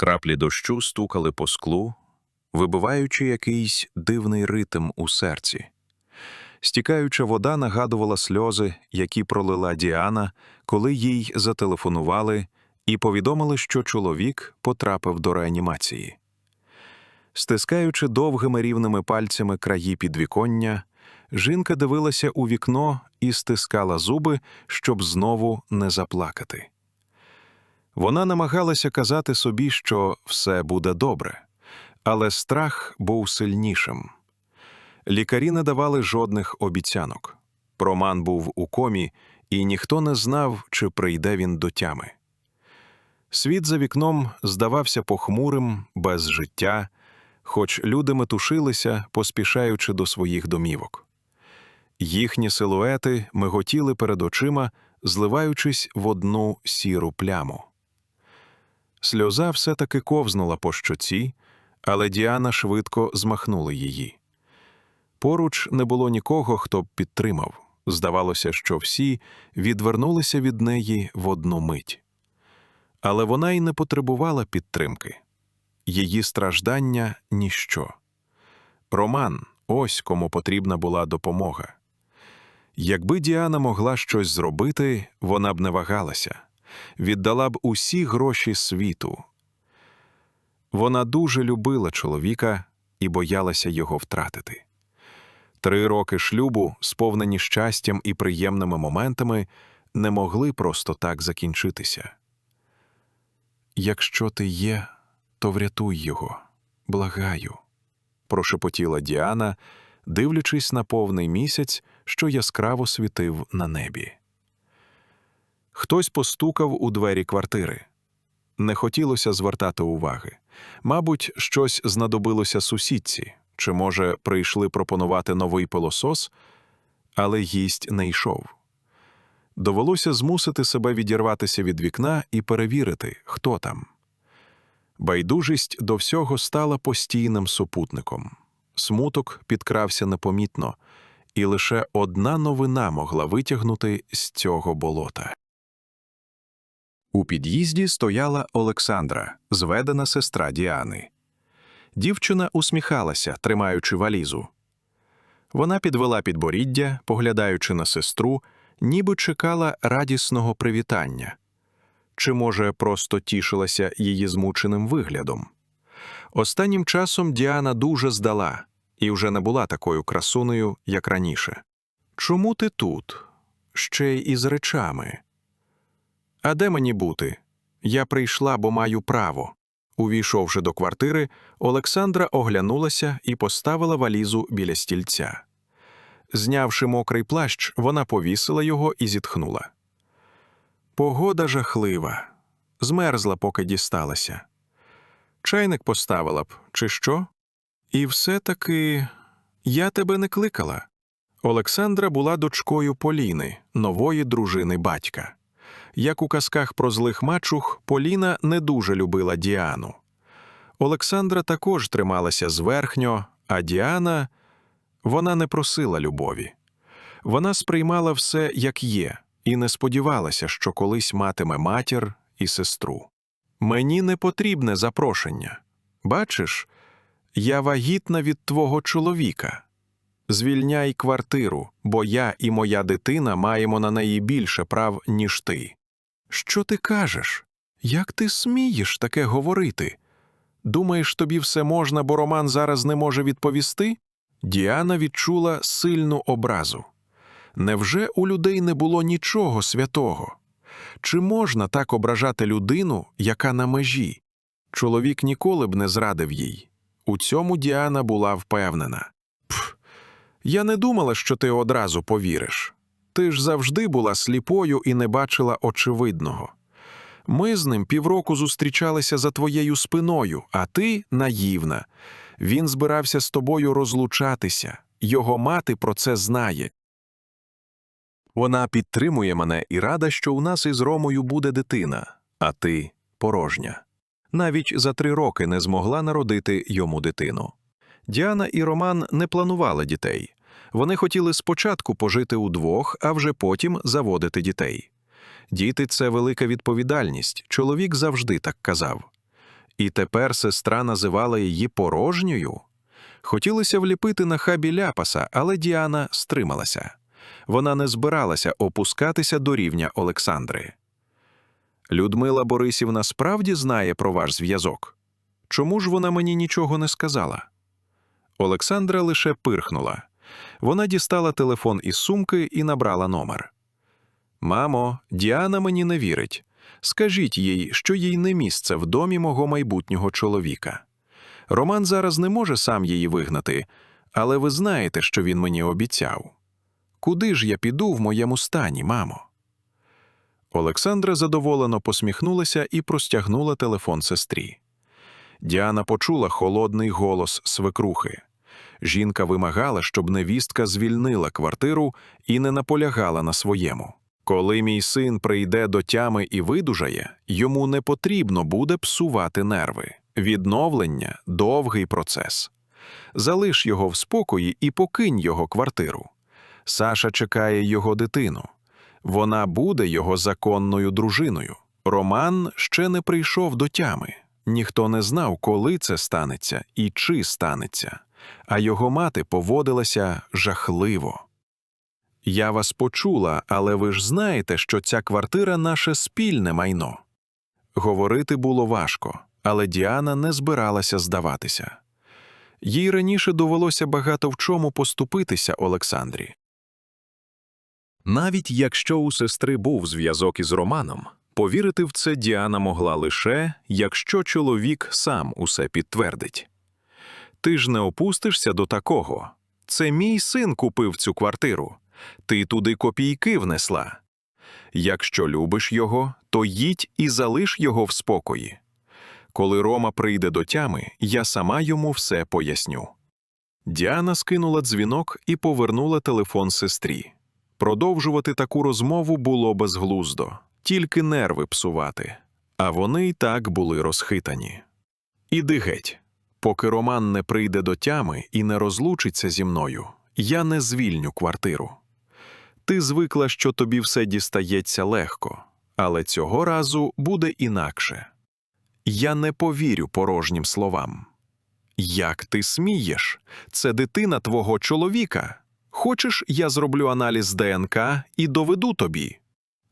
Краплі дощу стукали по склу, вибиваючи якийсь дивний ритм у серці. Стікаюча вода нагадувала сльози, які пролила Діана, коли їй зателефонували і повідомили, що чоловік потрапив до реанімації. Стискаючи довгими рівними пальцями краї підвіконня, жінка дивилася у вікно і стискала зуби, щоб знову не заплакати. Вона намагалася казати собі, що все буде добре, але страх був сильнішим. Лікарі не давали жодних обіцянок. Роман був у комі, і ніхто не знав, чи прийде він до тями. Світ за вікном здавався похмурим, без життя, хоч люди метушилися, поспішаючи до своїх домівок. Їхні силуети миготіли перед очима, зливаючись в одну сіру пляму. Сльоза все-таки ковзнула по щоці, але Діана швидко змахнула її. Поруч не було нікого, хто б підтримав. Здавалося, що всі відвернулися від неї в одну мить. Але вона й не потребувала підтримки. Її страждання ніщо. Роман ось кому потрібна була допомога. Якби Діана могла щось зробити, вона б не вагалася, віддала б усі гроші світу. Вона дуже любила чоловіка і боялася його втратити. Три роки шлюбу, сповнені щастям і приємними моментами, не могли просто так закінчитися. Якщо ти є, то врятуй його, благаю, прошепотіла Діана, дивлячись на повний місяць, що яскраво світив на небі. Хтось постукав у двері квартири. Не хотілося звертати уваги. Мабуть, щось знадобилося сусідці, чи, може, прийшли пропонувати новий пилосос, але гість не йшов. Довелося змусити себе відірватися від вікна і перевірити, хто там. Байдужість до всього стала постійним супутником. Смуток підкрався непомітно, і лише одна новина могла витягнути з цього болота. У під'їзді стояла Олександра, зведена сестра Діани. Дівчина усміхалася, тримаючи валізу. Вона підвела підборіддя, поглядаючи на сестру, ніби чекала радісного привітання. Чи, може, просто тішилася її змученим виглядом. Останнім часом Діана дуже здала і вже не була такою красунею, як раніше. Чому ти тут? Ще й із речами. А де мені бути? Я прийшла, бо маю право. Увійшовши до квартири, Олександра оглянулася і поставила валізу біля стільця. Знявши мокрий плащ, вона повісила його і зітхнула. Погода жахлива. Змерзла, поки дісталася. Чайник поставила б, чи що? І все-таки я тебе не кликала. Олександра була дочкою Поліни, нової дружини батька. Як у казках про злих мачух, Поліна не дуже любила Діану. Олександра також трималася зверхньо, а Діана вона не просила любові. Вона сприймала все, як є, і не сподівалася, що колись матиме матір і сестру. Мені не потрібне запрошення. Бачиш, я вагітна від твого чоловіка. Звільняй квартиру, бо я і моя дитина маємо на неї більше прав, ніж ти. Що ти кажеш? Як ти смієш таке говорити? Думаєш, тобі все можна, бо Роман зараз не може відповісти? Діана відчула сильну образу. Невже у людей не було нічого святого? Чи можна так ображати людину, яка на межі? Чоловік ніколи б не зрадив їй. У цьому Діана була впевнена. Пф, я не думала, що ти одразу повіриш. Ти ж завжди була сліпою і не бачила очевидного. Ми з ним півроку зустрічалися за твоєю спиною, а ти наївна. Він збирався з тобою розлучатися. Його мати про це знає. Вона підтримує мене і рада, що у нас із Ромою буде дитина, а ти порожня. Навіть за три роки не змогла народити йому дитину. Діана і Роман не планували дітей. Вони хотіли спочатку пожити удвох, а вже потім заводити дітей. Діти це велика відповідальність, чоловік завжди так казав. І тепер сестра називала її порожньою. Хотілося вліпити на хабі ляпаса, але Діана стрималася. Вона не збиралася опускатися до рівня Олександри. Людмила Борисівна справді знає про ваш зв'язок. Чому ж вона мені нічого не сказала? Олександра лише пирхнула. Вона дістала телефон із сумки і набрала номер. Мамо, Діана мені не вірить. Скажіть їй, що їй не місце в домі мого майбутнього чоловіка. Роман зараз не може сам її вигнати, але ви знаєте, що він мені обіцяв. Куди ж я піду в моєму стані, мамо? Олександра задоволено посміхнулася і простягнула телефон сестрі. Діана почула холодний голос свекрухи. Жінка вимагала, щоб невістка звільнила квартиру і не наполягала на своєму. Коли мій син прийде до тями і видужає, йому не потрібно буде псувати нерви. Відновлення довгий процес. Залиш його в спокої і покинь його квартиру. Саша чекає його дитину. Вона буде його законною дружиною. Роман ще не прийшов до тями. Ніхто не знав, коли це станеться і чи станеться, а його мати поводилася жахливо. Я вас почула, але ви ж знаєте, що ця квартира наше спільне майно. Говорити було важко, але Діана не збиралася здаватися. Їй раніше довелося багато в чому поступитися Олександрі. Навіть якщо у сестри був зв'язок із Романом, повірити в це Діана могла лише, якщо чоловік сам усе підтвердить. Ти ж не опустишся до такого. Це мій син купив цю квартиру. Ти туди копійки внесла. Якщо любиш його, то їдь і залиш його в спокої. Коли Рома прийде до тями, я сама йому все поясню. Діана скинула дзвінок і повернула телефон сестрі. Продовжувати таку розмову було безглуздо, тільки нерви псувати, а вони й так були розхитані. Іди геть. Поки Роман не прийде до тями і не розлучиться зі мною, я не звільню квартиру. Ти звикла, що тобі все дістається легко, але цього разу буде інакше. Я не повірю порожнім словам. Як ти смієш? Це дитина твого чоловіка. Хочеш, я зроблю аналіз ДНК і доведу тобі.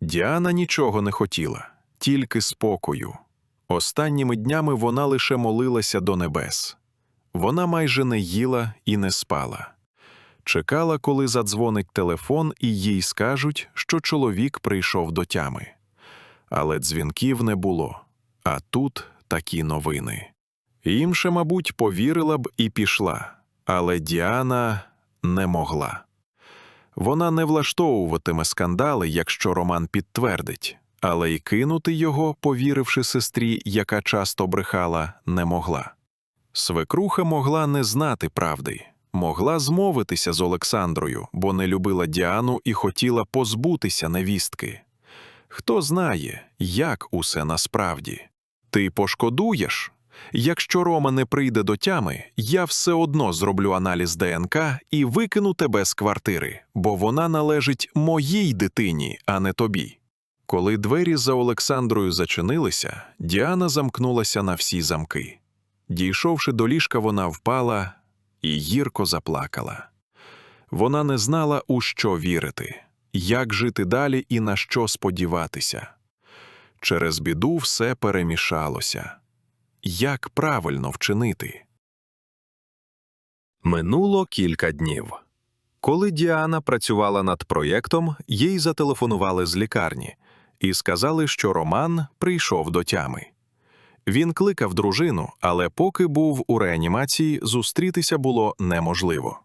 Діана нічого не хотіла, тільки спокою. Останніми днями вона лише молилася до небес. Вона майже не їла і не спала. Чекала, коли задзвонить телефон, і їй скажуть, що чоловік прийшов до тями. Але дзвінків не було, а тут такі новини. Інше, мабуть, повірила б і пішла, але Діана не могла. Вона не влаштовуватиме скандали, якщо Роман підтвердить, але й кинути його, повіривши сестрі, яка часто брехала, не могла. Свекруха могла не знати правди, могла змовитися з Олександрою, бо не любила Діану і хотіла позбутися невістки. Хто знає, як усе насправді. Ти пошкодуєш? Якщо Рома не прийде до тями, я все одно зроблю аналіз ДНК і викину тебе з квартири, бо вона належить моїй дитині, а не тобі. Коли двері за Олександрою зачинилися, Діана замкнулася на всі замки. Дійшовши до ліжка, вона впала і гірко заплакала. Вона не знала, у що вірити, як жити далі і на що сподіватися. Через біду все перемішалося. Як правильно вчинити? Минуло кілька днів. Коли Діана працювала над проєктом, їй зателефонували з лікарні і сказали, що Роман прийшов до тями. Він кликав дружину, але поки був у реанімації, зустрітися було неможливо.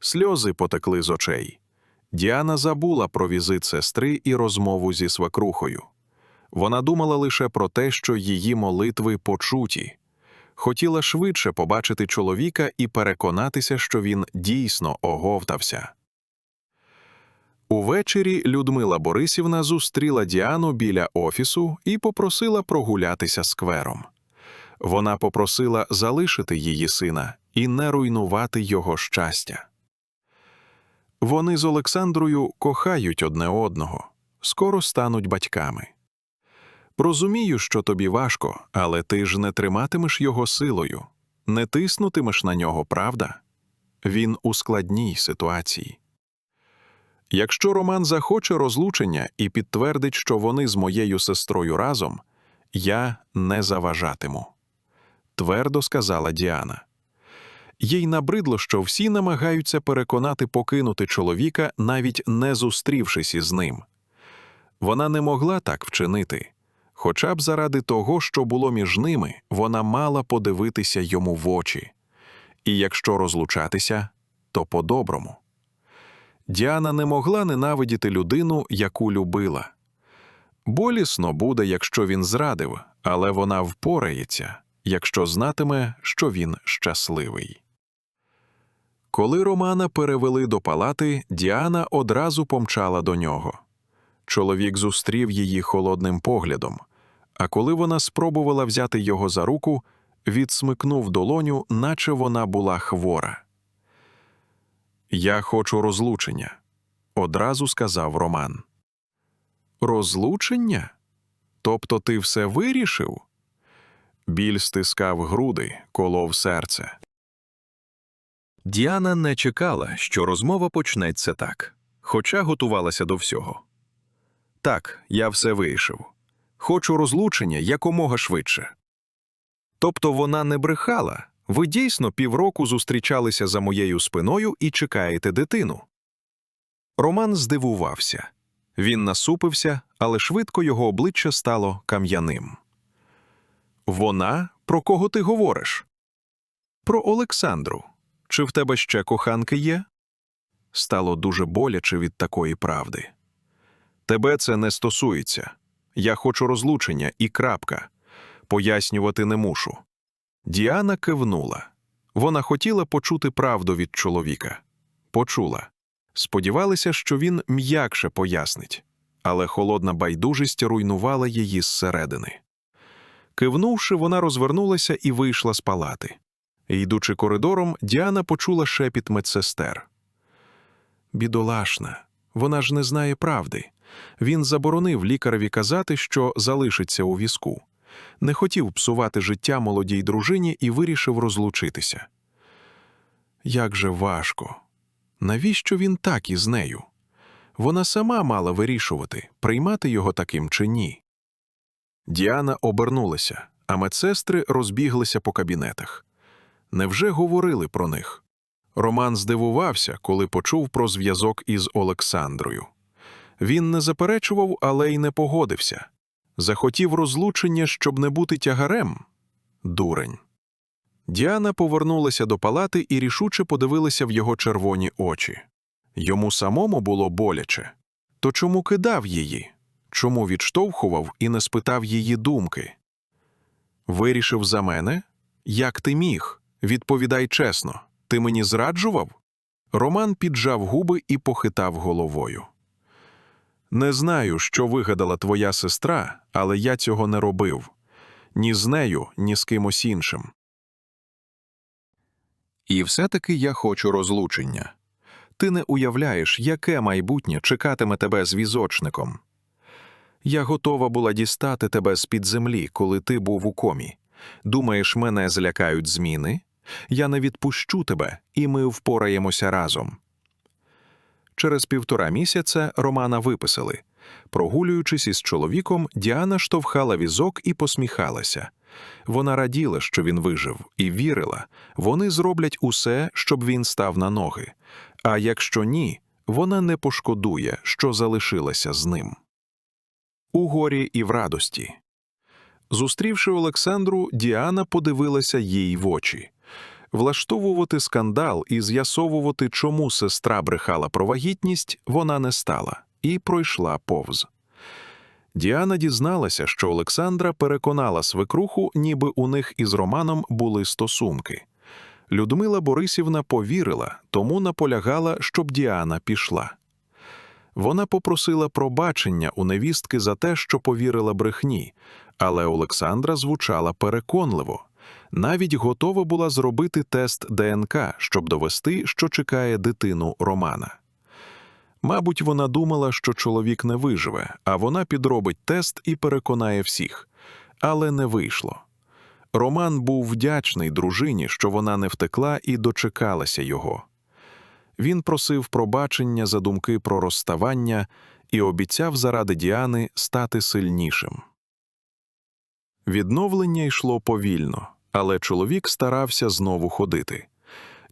Сльози потекли з очей. Діана забула про візит сестри і розмову зі свекрухою. Вона думала лише про те, що її молитви почуті. Хотіла швидше побачити чоловіка і переконатися, що він дійсно оговтався. Увечері Людмила Борисівна зустріла Діану біля офісу і попросила прогулятися сквером. Вона попросила залишити її сина і не руйнувати його щастя. Вони з Олександрою кохають одне одного, скоро стануть батьками. Розумію, що тобі важко, але ти ж не триматимеш його силою, не тиснутимеш на нього, правда? Він у складній ситуації. Якщо Роман захоче розлучення і підтвердить, що вони з моєю сестрою разом, я не заважатиму, твердо сказала Діана. Їй набридло, що всі намагаються переконати покинути чоловіка, навіть не зустрівшись із ним. Вона не могла так вчинити. Хоча б заради того, що було між ними, вона мала подивитися йому в очі. І якщо розлучатися, то по-доброму. Діана не могла ненавидіти людину, яку любила. Болісно буде, якщо він зрадив, але вона впорається, якщо знатиме, що він щасливий. Коли Романа перевели до палати, Діана одразу помчала до нього. Чоловік зустрів її холодним поглядом, а коли вона спробувала взяти його за руку, відсмикнув долоню, наче вона була хвора. Я хочу розлучення, одразу сказав Роман. Розлучення? Тобто ти все вирішив? Біль стискав груди, колов серце. Діана не чекала, що розмова почнеться так, хоча готувалася до всього. Так, я все вирішив. Хочу розлучення якомога швидше. Тобто вона не брехала. Ви дійсно півроку зустрічалися за моєю спиною і чекаєте дитину. Роман здивувався. Він насупився, але швидко його обличчя стало кам'яним. Вона, про кого ти говориш? Про Олександру. Чи в тебе ще коханки є? Стало дуже боляче від такої правди. Тебе це не стосується. Я хочу розлучення і крапка. Пояснювати не мушу. Діана кивнула. Вона хотіла почути правду від чоловіка. Почула. Сподівалася, що він м'якше пояснить, але холодна байдужість руйнувала її зсередини. Кивнувши, вона розвернулася і вийшла з палати. Йдучи коридором, Діана почула шепіт медсестер. Бідолашна, вона ж не знає правди. Він заборонив лікареві казати, що залишиться у візку. Не хотів псувати життя молодій дружині і вирішив розлучитися. Як же важко. Навіщо він так із нею? Вона сама мала вирішувати, приймати його таким чи ні. Діана обернулася, а медсестри розбіглися по кабінетах. Невже говорили про них? Роман здивувався, коли почув про зв'язок із Олександрою. Він не заперечував, але й не погодився. Захотів розлучення, щоб не бути тягарем? Дурень. Діана повернулася до палати і рішуче подивилася в його червоні очі. Йому самому було боляче. То чому кидав її? Чому відштовхував і не спитав її думки? Вирішив за мене? Як ти міг? Відповідай чесно, ти мені зраджував? Роман піджав губи і похитав головою. Не знаю, що вигадала твоя сестра, але я цього не робив ні з нею, ні з кимось іншим. І все-таки я хочу розлучення. Ти не уявляєш, яке майбутнє чекатиме тебе з візочником. Я готова була дістати тебе з-під землі, коли ти був у комі. Думаєш, мене злякають зміни? Я не відпущу тебе, і ми впораємося разом. Через півтора місяця Романа виписали. Прогулюючись із чоловіком, Діана штовхала візок і посміхалася. Вона раділа, що він вижив, і вірила, вони зроблять усе, щоб він став на ноги. А якщо ні, вона не пошкодує, що залишилася з ним. У горі і в радості. Зустрівши Олександру, Діана подивилася їй в очі. Влаштовувати скандал і з'ясовувати, чому сестра брехала про вагітність, вона не стала і пройшла повз. Діана дізналася, що Олександра переконала свекруху, ніби у них із Романом були стосунки. Людмила Борисівна повірила, тому наполягала, щоб Діана пішла. Вона попросила пробачення у невістки за те, що повірила брехні, але Олександра звучала переконливо. Навіть готова була зробити тест ДНК, щоб довести, що чекає дитину Романа. Мабуть, вона думала, що чоловік не виживе, а вона підробить тест і переконає всіх. Але не вийшло. Роман був вдячний дружині, що вона не втекла і дочекалася його. Він просив пробачення за думки про розставання і обіцяв заради Діани стати сильнішим. Відновлення йшло повільно, але чоловік старався знову ходити.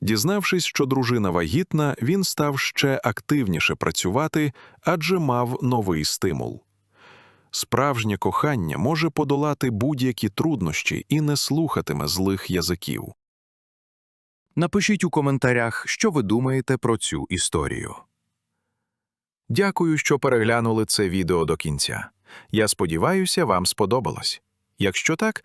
Дізнавшись, що дружина вагітна, він став ще активніше працювати, адже мав новий стимул. Справжнє кохання може подолати будь-які труднощі і не слухатиме злих язиків. Напишіть у коментарях, що ви думаєте про цю історію. Дякую, що переглянули це відео до кінця. Я сподіваюся, вам сподобалось. Якщо так,